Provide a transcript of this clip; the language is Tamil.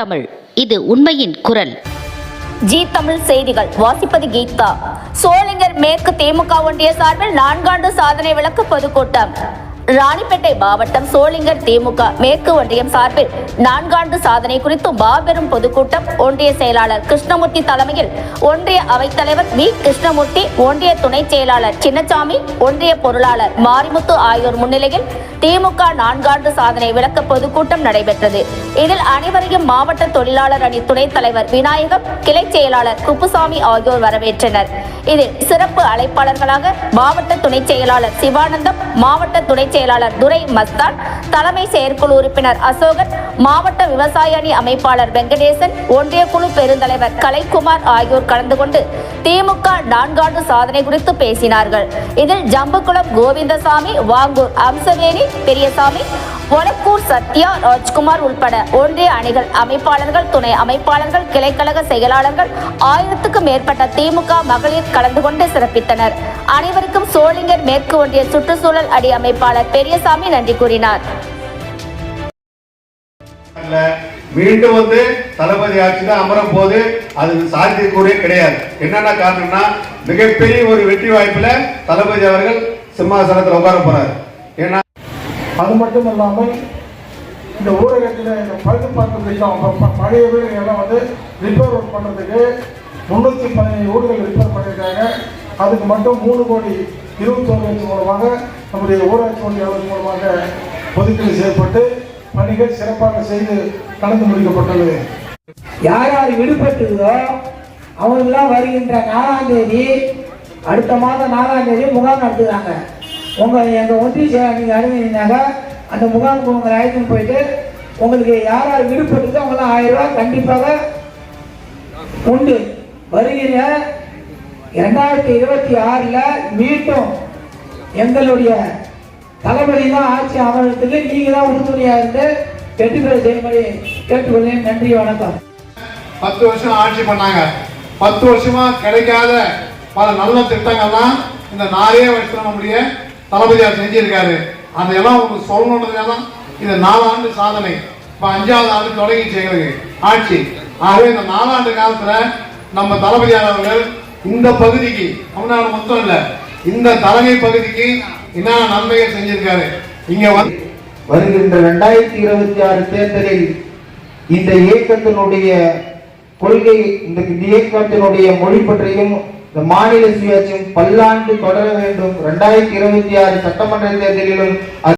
தமிழ். இது உண்மையின் குரல். ஜி தமிழ் செய்திகள். வாசிப்பது கீதா. சோளிங்கர் மேற்கு திமுக ஒன்றிய சார்பில் நான்காண்டு சாதனை விளக்க பொதுக்கூட்டம். ராணிப்பேட்டை மாவட்டம் சோளிங்கர் திமுக மேற்கு ஒன்றியம் சார்பில் நான்காண்டு சாதனை குறித்து மாபெரும் பொதுக்கூட்டம் ஒன்றிய செயலாளர் கிருஷ்ணமூர்த்தி தலைமையில் ஒன்றிய அவைத்தலைவர் வி. கிருஷ்ணமூர்த்தி ஒன்றிய துணைச் செயலாளர் சின்னசாமி ஒன்றிய பொருளாளர் மாரிமுத்து ஆகியோர் முன்னிலையில் திமுக நான்காண்டு சாதனை விளக்க பொதுக்கூட்டம் நடைபெற்றது. இதில் அனைவரையும் மாவட்ட தொழிலாளர் அணி துணைத் தலைவர் விநாயகம் கிளை செயலாளர் குப்புசாமி ஆகியோர் வரவேற்றனர். இதில் சிறப்பு அழைப்பாளர்களாக மாவட்ட துணைச் செயலாளர் சிவானந்தம் மாவட்ட துணைச் செயலாளர் துரை மஸ்தான் தலைமை செயற்குழு உறுப்பினர் அசோகன் மாவட்ட விவசாய அணி அமைப்பாளர் வெங்கடேசன் ஒன்றிய குழு பெருந்தலைவர் கலைக்குமார் ஆகியோர் கலந்து கொண்டு திமுக நான்காண்டு சாதனை குறித்து பேசினார்கள். இதில் ஜம்புகுளம் கோவிந்தசாமி வாங்கூர் அம்சவேணி பெரியசாமி ஒலக்கூர் சத்யா ராஜ்குமார் உள்பட ஒன்றிய அணிகள் அமைப்பாளர்கள் துணை அமைப்பாளர்கள் கிளைக்கழக செயலாளர்கள் ஆயிரத்துக்கும் மேற்பட்ட திமுக மகளிர் கலந்து கொண்டு சிறப்பித்தனர். அனைவருக்கும் சோளிங்கர் மேற்கு ஒன்றிய சுற்றுச்சூழல் அடி அமைப்பாளர் பெரியசாமி நன்றி கூறினார். மீண்டும் வந்து தளபதி ஆட்சி தான் அமரும் போது அது சாத்தியக்கூறே கிடையாது. என்னென்ன காரணம்னா மிகப்பெரிய ஒரு வெற்றி வாய்ப்புல தளபதி அவர்கள் சிம்மாசனத்தில் உட்கார போறாரு. ஏன்னா அது மட்டும் இல்லாமல் இந்த ஊரகத்தில் இந்த பழுது பார்க்கும் திட்டம் ப- ப- பழைய வந்து ரிப்பேர் ஒர்க் பண்ணுறதுக்கு முந்நூற்றி பதினேழு வீடுகள் ரிப்பேர் பண்ணியிருக்காங்க. அதுக்கு மட்டும் மூணு கோடி இருபத்தோரு லட்சம் மூலமாக நம்முடைய ஊராட்சி ஒன்றிய அளவு மூலமாக ஒதுக்கீடு செய்யப்பட்டு பணிகள் சிறப்பாக செய்து கலந்து முடிக்கப்பட்டது யார் யார் விடுபட்டுதோ அவங்கெல்லாம் வருகின்ற நாலாம் தேதி அடுத்த மாதம் நாலாம் தேதி முகாம் நடத்துகிறாங்க. உங்கள் எங்கள் ஒன்றிய செயலர் நீங்கள் அனுமதினாங்க அந்த முகாமுக்கு உங்களை அழைத்துன்னு போயிட்டு உங்களுக்கு யார் யார் விடுபட்டுதோ அவங்களாம் ஆயிரம் ரூபாய் கண்டிப்பாக உண்டு. வருகிற ரெண்டாயிரத்தி இருபத்தி ஆறில் மீண்டும் எங்களுடைய தளபதி தான் ஆட்சி அமர்றதுக்கு நீங்கள் தான் உறுதுணையாக இருந்து வெற்றி செய்யும்படி கேட்டுக்கொள்கிறேன். நன்றி வணக்கம். பத்து வருஷம் ஆட்சி பண்ணாங்க. பத்து வருஷமா கிடைக்காத பல நல்ல திட்டங்கள்லாம் இந்த நாலே வருஷம் நம்முடைய தளபதியார் செஞ்சிருக்காரு. அதையெல்லாம் உங்களுக்கு சொல்லணுன்றதுனால தான் இது நாலாண்டு சாதனை. இப்போ அஞ்சாவது ஆண்டு தொடங்கி செய்கிறது ஆட்சி. ஆகவே இந்த நாலாண்டு காலத்தில் நம்ம தளபதியார் அவர்கள் இந்த பகுதிக்கு தமிழ்நாடு மொத்தம் இல்லை இந்த தலைமை பகுதிக்கு என்ன நன்மைகள் செஞ்சிருக்காரு. இங்க வந்து வருகின்ற ரெண்டாயிரத்தி இருபத்தி ஆறு தேர்தலில் இந்த இயக்கத்தினுடைய கொள்கை இந்த இயக்கத்தினுடைய மொழி பற்றியும் இந்த மாநில சுயாட்சியும் பல்லாண்டு தொடர வேண்டும். இரண்டாயிரத்தி இருபத்தி ஆறு சட்டமன்ற தேர்தலிலும்